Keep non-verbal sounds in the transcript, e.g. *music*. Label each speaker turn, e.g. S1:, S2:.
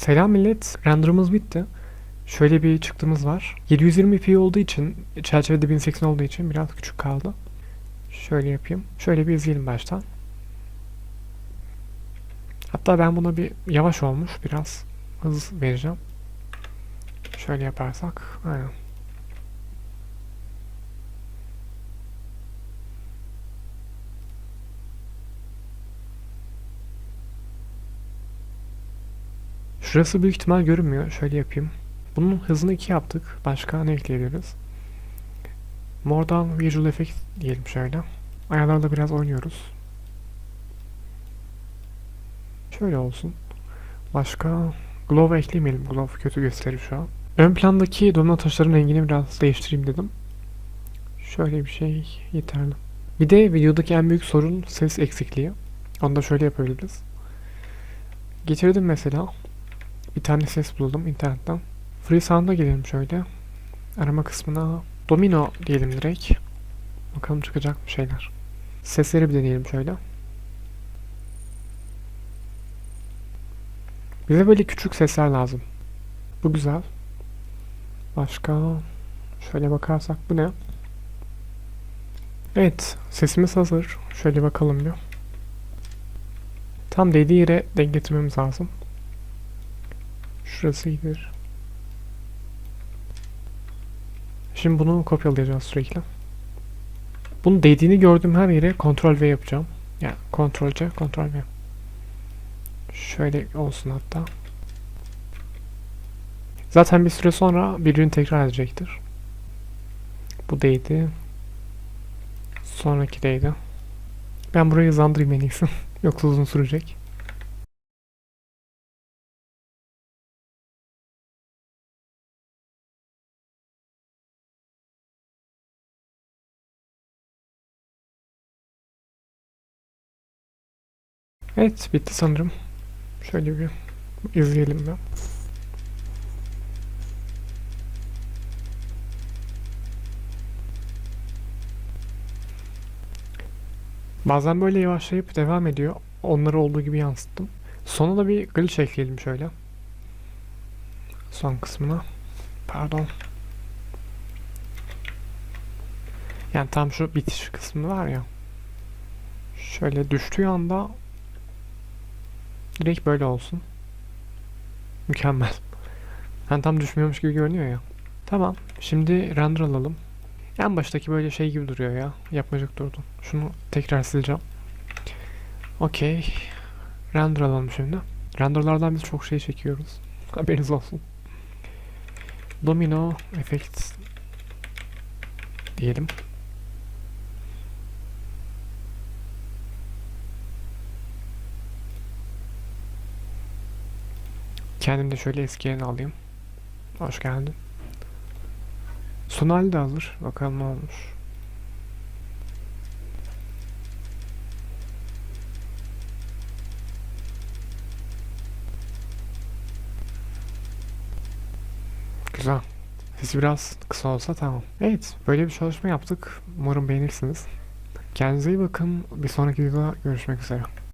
S1: Selam millet. Render'ımız bitti. Şöyle bir çıktığımız var. 720p olduğu için, çerçevede 1080 olduğu için biraz küçük kaldı. Şöyle yapayım. Şöyle bir izleyelim baştan. Hatta ben buna bir yavaş olmuş. Biraz hız vereceğim. Şöyle yaparsak. Aynen. Şurası büyük ihtimal görünmüyor. Şöyle yapayım. Bunun hızını 2 yaptık. Başka ne ekleyebiliriz? More'dan Visual Effect diyelim şöyle. Ayarlarla biraz oynuyoruz. Şöyle olsun. Başka Glow eklemeyelim. Glow kötü gösterir şu an. Ön plandaki domino taşların rengini biraz değiştireyim dedim. Şöyle bir şey yeterli. Bir de videodaki en büyük sorun ses eksikliği. Onu da şöyle yapabiliriz. Getirdim mesela. Bir tane ses buldum internetten. Free Sound'a gelelim şöyle. Arama kısmına Domino diyelim direkt. Bakalım çıkacak mı şeyler. Sesleri bir deneyelim şöyle. Bize böyle küçük sesler lazım. Bu güzel. Başka şöyle bakarsak bu ne? Evet, sesimiz hazır. Şöyle bakalım bir. Tam dediği yere denk getirmemiz lazım. Şurası iyidir. Şimdi bunu kopyalayacağız sürekli. Bunu dediğini gördüğüm her yere Ctrl V yapacağım. Yani Ctrl C, Ctrl V. Şöyle olsun hatta. Zaten bir süre sonra birbirini tekrar edecektir. Bu değdi. Sonraki değdi. Ben burayı hızlandırayım en iyisi. *laughs* Yoksa uzun sürecek. Evet bitti sanırım. Şöyle bir izleyelim ya. Bazen böyle yavaşlayıp devam ediyor. Onları olduğu gibi yansıttım. Sona da bir glitch ekleyelim şöyle. Son kısmına. Pardon. Yani tam şu bitiş kısmı var ya. Şöyle düştüğü anda direkt böyle olsun. Mükemmel. Yani tam düşmüyormuş gibi görünüyor ya. Tamam. Şimdi render alalım. En baştaki böyle şey gibi duruyor ya. Yapmacık durdu. Şunu tekrar sileceğim. Okey. Render alalım şimdi. Renderlardan biz çok şey çekiyoruz. *laughs* Haberiniz olsun. Domino effect diyelim. Kendim de şöyle eski yerini alayım. Hoş geldin. Son hali de hazır. Bakalım ne olmuş. Güzel. Sesi biraz kısa olsa tamam. Evet, böyle bir çalışma yaptık. Umarım beğenirsiniz. Kendinize iyi bakın. Bir sonraki videoda görüşmek üzere.